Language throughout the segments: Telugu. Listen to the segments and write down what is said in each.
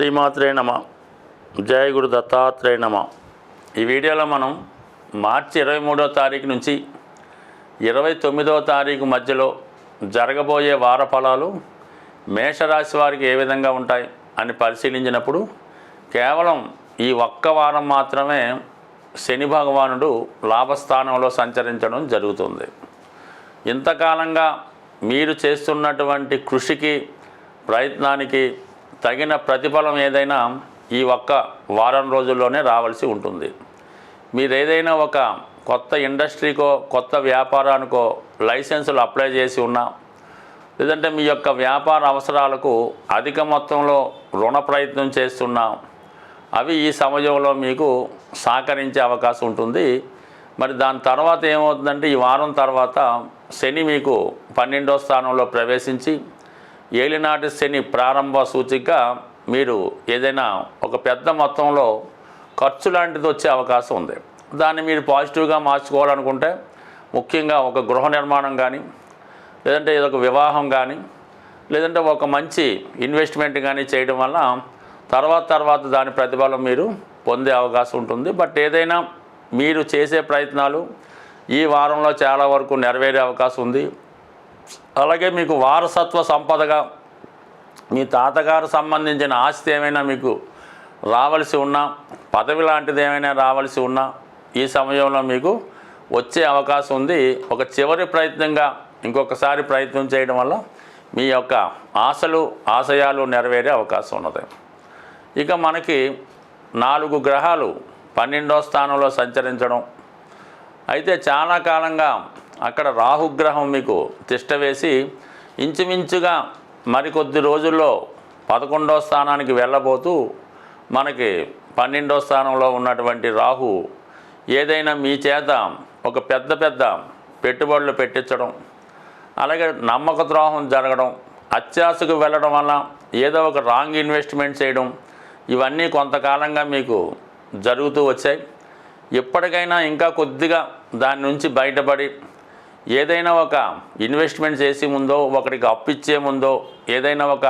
శ్రీమాత్రే నమ. జయ గురు దత్తాత్రేయ నమ. ఈ వీడియోలో మనం మార్చి ఇరవై మూడో తారీఖు నుంచి ఇరవై తొమ్మిదవ తారీఖు మధ్యలో జరగబోయే వార ఫలాలు మేషరాశి వారికి ఏ విధంగా ఉంటాయి అని పరిశీలించినప్పుడు కేవలం ఈ ఒక్క వారం మాత్రమే శని భగవానుడు లాభస్థానంలో సంచరించడం జరుగుతుంది. ఇంతకాలంగా మీరు చేస్తున్నటువంటి కృషికి ప్రయత్నానికి తగిన ప్రతిఫలం ఏదైనా ఈ ఒక్క వారం రోజుల్లోనే రావాల్సి ఉంటుంది. మీరు ఏదైనా ఒక కొత్త ఇండస్ట్రీకో కొత్త వ్యాపారానికో లైసెన్సులు అప్లై చేసి ఉన్నా లేదంటే మీ యొక్క వ్యాపార అవసరాలకు అధిక మొత్తంలో రుణ ప్రయత్నం చేస్తున్నా అవి ఈ సమయంలో మీకు సహకరించే అవకాశం ఉంటుంది. మరి దాని తర్వాత ఏమవుతుందంటే ఈ వారం తర్వాత శని మీకు పన్నెండో స్థానంలో ప్రవేశించి ఏలినాటి శని ప్రారంభ సూచిక మీరు ఏదైనా ఒక పెద్ద మొత్తంలో ఖర్చు లాంటిది వచ్చే అవకాశం ఉంది. దాన్ని మీరు పాజిటివ్గా మార్చుకోవాలనుకుంటే ముఖ్యంగా ఒక గృహ నిర్మాణం కానీ లేదంటే ఏదో ఒక వివాహం కానీ లేదంటే ఒక మంచి ఇన్వెస్ట్మెంట్ కానీ చేయడం వల్ల తర్వాత తర్వాత దాని ప్రతిఫలం మీరు పొందే అవకాశం ఉంటుంది. బట్ ఏదైనా మీరు చేసే ప్రయత్నాలు ఈ వారంలో చాలా వరకు నెరవేరే అవకాశం ఉంది. అలాగే మీకు వారసత్వ సంపదగా మీ తాతగారు సంబంధించిన ఆస్తి ఏమైనా మీకు రావలసి ఉన్నా పదవి లాంటిది ఏమైనా రావలసి ఉన్నా ఈ సమయంలో మీకు వచ్చే అవకాశం ఉంది. ఒక చివరి ప్రయత్నంగా ఇంకొకసారి ప్రయత్నం చేయడం వల్ల మీ యొక్క ఆశలు ఆశయాలు నెరవేరే అవకాశం ఉన్నది. ఇక మనకి నాలుగు గ్రహాలు పన్నెండో స్థానంలో సంచరించడం. అయితే చాలా కాలంగా అక్కడ రాహుగ్రహం మీకు తిష్ట వేసి ఇంచుమించుగా మరికొద్ది రోజుల్లో పదకొండో స్థానానికి వెళ్ళబోతూ మనకి పన్నెండో స్థానంలో ఉన్నటువంటి రాహు ఏదైనా మీ చేత ఒక పెద్ద పెద్ద పెట్టుబడులు పెట్టించడం అలాగే నమ్మక ద్రోహం జరగడం అత్యాశకు వెళ్ళడం వల్ల ఏదో ఒక రాంగ్ ఇన్వెస్ట్మెంట్ చేయడం ఇవన్నీ కొంతకాలంగా మీకు జరుగుతూ వచ్చాయి. ఎప్పటికైనా ఇంకా కొద్దిగా దాని నుంచి బయటపడి ఏదైనా ఒక ఇన్వెస్ట్మెంట్ చేసే ముందో ఒకరికి అప్పిచ్చే ముందో ఏదైనా ఒక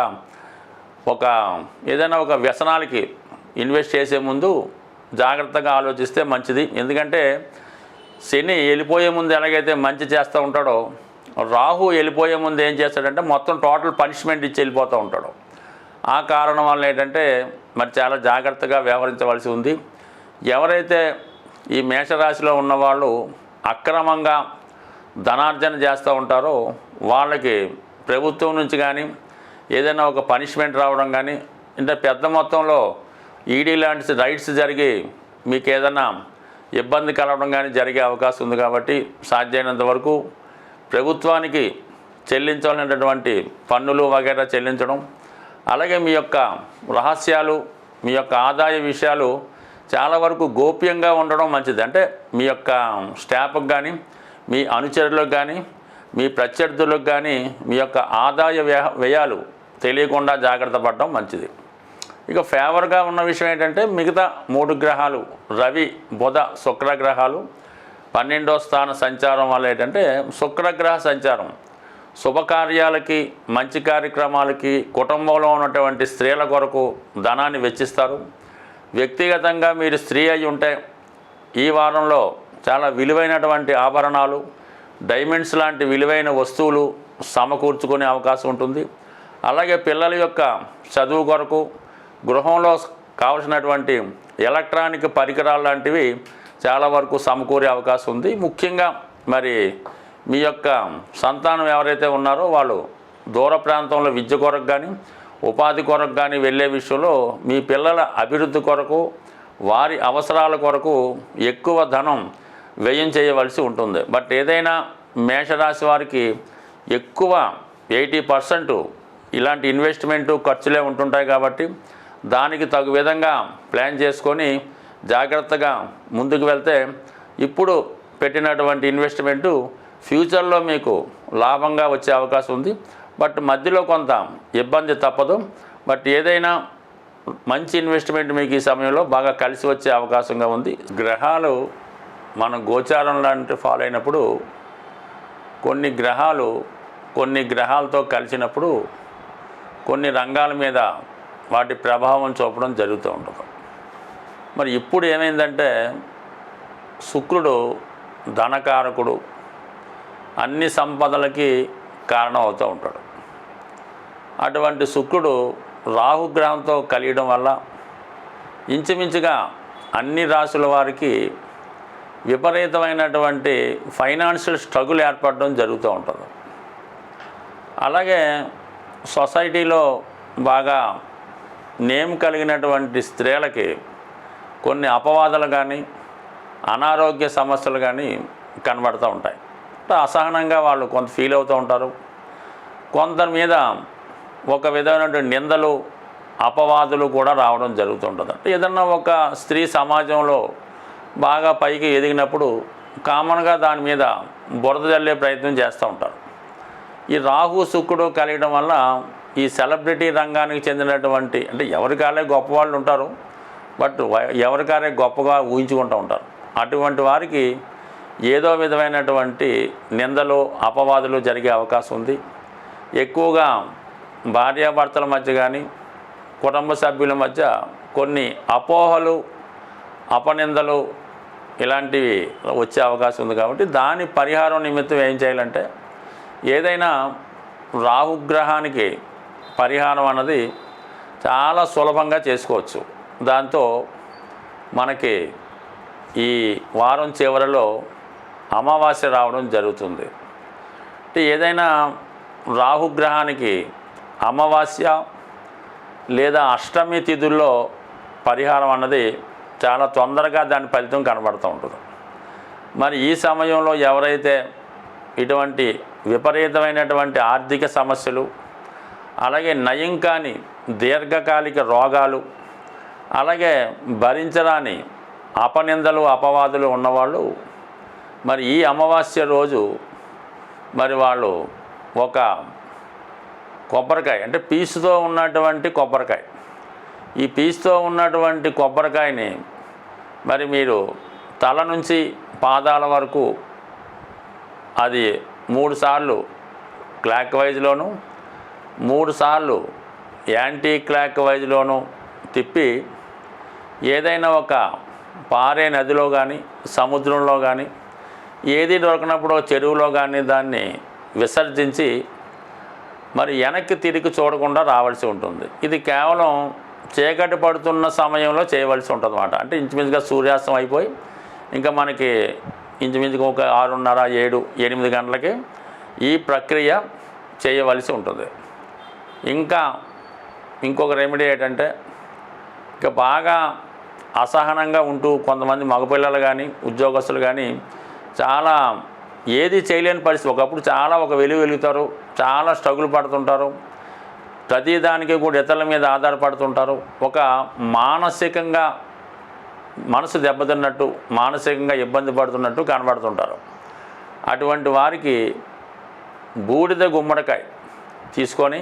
ఒక ఏదైనా ఒక వ్యసనాలకి ఇన్వెస్ట్ చేసే ముందు జాగ్రత్తగా ఆలోచిస్తే మంచిది. ఎందుకంటే శని వెళ్ళిపోయే ముందు ఎలాగైతే మంచి చేస్తూ ఉంటాడో రాహు వెళ్ళిపోయే ముందు ఏం చేస్తాడంటే మొత్తం టోటల్ పనిష్మెంట్ ఇచ్చి వెళ్ళిపోతూ ఉంటాడు. ఆ కారణం వల్ల ఏంటంటే మరి చాలా జాగ్రత్తగా వ్యవహరించవలసి ఉంది. ఎవరైతే ఈ మేషరాశిలో ఉన్నవాళ్ళు అక్రమంగా ధనార్జన చేస్తూ ఉంటారో వాళ్ళకి ప్రభుత్వం నుంచి కానీ ఏదైనా ఒక పనిష్మెంట్ రావడం కానీ అంటే పెద్ద మొత్తంలో ఈడీ లాంటి రైట్స్ జరిగి మీకు ఏదైనా ఇబ్బంది కలగడం కానీ జరిగే అవకాశం ఉంది కాబట్టి సాధ్యమైనంత వరకు ప్రభుత్వానికి చెల్లించాలనేటటువంటి పన్నులు వగైరా చెల్లించడం అలాగే మీ యొక్క రహస్యాలు మీ యొక్క ఆదాయ విషయాలు చాలా వరకు గోప్యంగా ఉండడం మంచిది. అంటే మీ యొక్క స్టాఫ్కి కానీ మీ అనుచరులకు కానీ మీ ప్రత్యర్థులకు కానీ మీ యొక్క ఆదాయ వ్యయాలు తెలియకుండా జాగ్రత్త పడడం మంచిది. ఇక ఫేవర్గా ఉన్న విషయం ఏంటంటే మిగతా మూడు గ్రహాలు రవి బుధ శుక్ర గ్రహాలు పన్నెండో స్థాన సంచారం వల్ల ఏంటంటే శుక్రగ్రహ సంచారం శుభకార్యాలకి మంచి కార్యక్రమాలకి కుటుంబంలో ఉన్నటువంటి స్త్రీల కొరకు ధనాన్ని వెచ్చిస్తారు. వ్యక్తిగతంగా మీరు స్త్రీ అయి ఉంటే ఈ వారంలో చాలా విలువైనటువంటి ఆభరణాలు డైమండ్స్ లాంటి విలువైన వస్తువులు సమకూర్చుకునే అవకాశం ఉంటుంది. అలాగే పిల్లల యొక్క చదువు కొరకు గృహంలో కావలసినటువంటి ఎలక్ట్రానిక్ పరికరాలు లాంటివి చాలా వరకు సమకూరే అవకాశం ఉంది. ముఖ్యంగా మరి మీ యొక్క సంతానం ఎవరైతే ఉన్నారో వాళ్ళు దూర ప్రాంతంలో విద్య కొరకు కానీ ఉపాధి కొరకు కానీ వెళ్ళే విషయంలో మీ పిల్లల అభివృద్ధి కొరకు వారి అవసరాల కొరకు ఎక్కువ ధనం వ్యయం చేయవలసి ఉంటుంది. బట్ ఏదైనా మేషరాశి వారికి ఎక్కువ ఎయిటీ పర్సెంట్ ఇలాంటి ఇన్వెస్ట్మెంటు ఖర్చులే ఉంటుంటాయి కాబట్టి దానికి తగు విధంగా ప్లాన్ చేసుకొని జాగ్రత్తగా ముందుకు వెళ్తే ఇప్పుడు పెట్టినటువంటి ఇన్వెస్ట్మెంటు ఫ్యూచర్లో మీకు లాభంగా వచ్చే అవకాశం ఉంది. బట్ మధ్యలో కొంత ఇబ్బంది తప్పదు. బట్ ఏదైనా మంచి ఇన్వెస్ట్మెంట్ మీకు ఈ సమయంలో బాగా కలిసి వచ్చే అవకాశంగా ఉంది. గ్రహాలు మన గోచారం లాంటి ఫాలో అయినప్పుడు కొన్ని గ్రహాలు కొన్ని గ్రహాలతో కలిసినప్పుడు కొన్ని రంగాల మీద వాటి ప్రభావం చూపడం జరుగుతూ ఉంటుంది. మరి ఇప్పుడు ఏమైందంటే శుక్రుడు ధనకారకుడు అన్ని సంపదలకి కారణం అవుతూ ఉంటాడు. అటువంటి శుక్రుడు రాహుగ్రహంతో కలియడం వల్ల ఇంచుమించుగా అన్ని రాసుల వారికి విపరీతమైనటువంటి ఫైనాన్షియల్ స్ట్రగుల్ ఏర్పడడం జరుగుతూ ఉంటుంది. అలాగే సొసైటీలో బాగా నేమ్ కలిగినటువంటి స్త్రీలకి కొన్ని అపవాదాలు కానీ అనారోగ్య సమస్యలు కానీ కనబడుతూ ఉంటాయి. అసహనంగా వాళ్ళు కొంత ఫీల్ అవుతూ ఉంటారు. కొందరి మీద ఒక విధమైనటువంటి నిందలు అపవాదులు కూడా రావడం జరుగుతుంటుంది అంటే ఏదన్నా ఒక స్త్రీ సమాజంలో బాగా పైకి ఎదిగినప్పుడు కామన్గా దాని మీద బురద జల్లే ప్రయత్నం చేస్తూ ఉంటారు. ఈ రాహు శుక్రుడు కలగడం వల్ల ఈ సెలబ్రిటీ రంగానికి చెందినటువంటి అంటే ఎవరికాలే గొప్పవాళ్ళు ఉంటారు బట్ వ- ఎవరికాలే గొప్పగా ఊహించుకుంటూ ఉంటారు. అటువంటి వారికి ఏదో విధమైనటువంటి నిందలు అపవాదులు జరిగే అవకాశం ఉంది. ఎక్కువగా భార్యాభర్తల మధ్య కానీ కుటుంబ సభ్యుల మధ్య కొన్ని అపోహలు అపనిందలు ఇలాంటివి వచ్చే అవకాశం ఉంది కాబట్టి దాని పరిహారం నిమిత్తం ఏం చేయాలంటే ఏదైనా రాహుగ్రహానికి పరిహారం అన్నది చాలా సులభంగా చేసుకోవచ్చు. దాంతో మనకి ఈ వారం చివరిలో అమావాస్య రావడం జరుగుతుంది. అంటే ఏదైనా రాహుగ్రహానికి అమావాస్య లేదా అష్టమి తిథుల్లో పరిహారం అన్నది చాలా తొందరగా దాని ఫలితం కనబడుతూ ఉంటుంది. మరి ఈ సమయంలో ఎవరైతే ఇటువంటి విపరీతమైనటువంటి ఆర్థిక సమస్యలు అలాగే నయం కాని దీర్ఘకాలిక రోగాలు అలాగే భరించరాని అపనిందలు అపవాదులు ఉన్నవాళ్ళు మరి ఈ అమావాస్య రోజు మరి వాళ్ళు ఒక కొబ్బరికాయ అంటే పీసుతో ఉన్నటువంటి కొబ్బరికాయ ఈ పీస్తో ఉన్నటువంటి కొబ్బరికాయని మరి మీరు తల నుంచి పాదాల వరకు అది మూడు సార్లు క్లాక్ వైజ్లోను మూడు సార్లు యాంటీ క్లాక్ వైజ్లోను తిప్పి ఏదైనా ఒక పారే నదిలో కానీ సముద్రంలో కానీ ఏది దొరకనప్పుడు చెరువులో కానీ దాన్ని విసర్జించి మరి వెనక్కి తిరిగి చూడకుండా రావాల్సి ఉంటుంది. ఇది కేవలం చీకటి పడుతున్న సమయంలో చేయవలసి ఉంటుంది అనమాట అంటే ఇంచుమించుగా సూర్యాస్తం అయిపోయి ఇంకా మనకి ఇంచుమించుగా ఒక ఆరున్నర ఏడు ఎనిమిది గంటలకి ఈ ప్రక్రియ చేయవలసి ఉంటుంది. ఇంకా ఇంకొక రెమెడీ ఏంటంటే ఇంకా బాగా అసహనంగా ఉంటూ కొంతమంది మగపిల్లలు కానీ ఉద్యోగస్తులు కానీ చాలా ఏది చేయలేని పరిస్థితి. ఒకప్పుడు చాలా ఒక వెలుగు వెలుగుతారు చాలా స్ట్రగుల్ పడుతుంటారు. ప్రతిదానికి కూడా ఇతరుల మీద ఆధారపడుతుంటారు. ఒక మానసికంగా మనసు దెబ్బతిన్నట్టు మానసికంగా ఇబ్బంది పడుతున్నట్టు కనబడుతుంటారు. అటువంటి వారికి బూడిద గుమ్మడికాయ తీసుకొని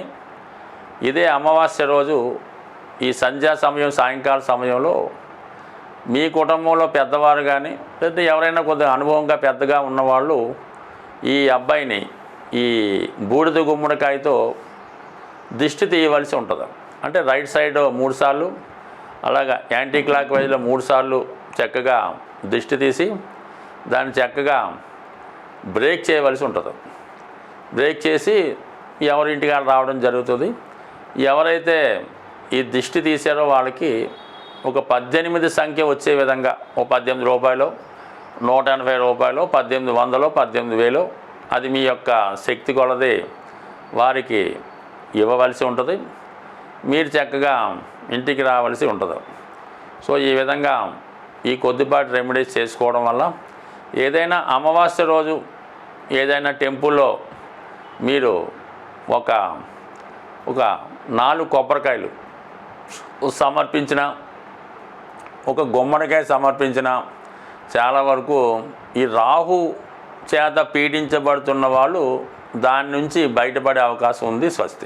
ఇదే అమావాస్య రోజు ఈ సంధ్యా సమయం సాయంకాల సమయంలో మీ కుటుంబంలో పెద్దవారు కానీ లేదా ఎవరైనా కొద్దిగా అనుభవంగా పెద్దగా ఉన్నవాళ్ళు ఈ అబ్బాయిని ఈ బూడిద గుమ్మడికాయతో దిష్టి తీయవలసి ఉంటుంది. అంటే రైట్ సైడ్ మూడు సార్లు అలాగా యాంటీ క్లాక్ వైజ్లో మూడు సార్లు చక్కగా దిష్టి తీసి దాన్ని చక్కగా బ్రేక్ చేయవలసి ఉంటుంది. బ్రేక్ చేసి ఎవరింటికి రావడం జరుగుతుంది. ఎవరైతే ఈ దిష్టి తీశారో వాళ్ళకి ఒక పద్దెనిమిది సంఖ్య వచ్చే విధంగా ఓ పద్దెనిమిది రూపాయలు నూట ఎనభై రూపాయలు పద్దెనిమిది వందలు పద్దెనిమిది వేలు అది మీ యొక్క శక్తి కొలది వారికి ఇవ్వవలసి ఉంటుంది. మీరు చక్కగా ఇంటికి రావాల్సి ఉంటుంది. సో ఈ విధంగా ఈ కొద్దిపాటి రెమెడీస్ చేసుకోవడం వల్ల ఏదైనా అమావాస్య రోజు ఏదైనా టెంపుల్లో మీరు ఒక ఒక నాలుగు కొబ్బరికాయలు సమర్పించిన ఒక గుమ్మడికాయ సమర్పించిన చాలా వరకు ఈ రాహు చేత పీడించబడుతున్న వాళ్ళు దాని నుంచి బయటపడే అవకాశం ఉంది స్వస్తి.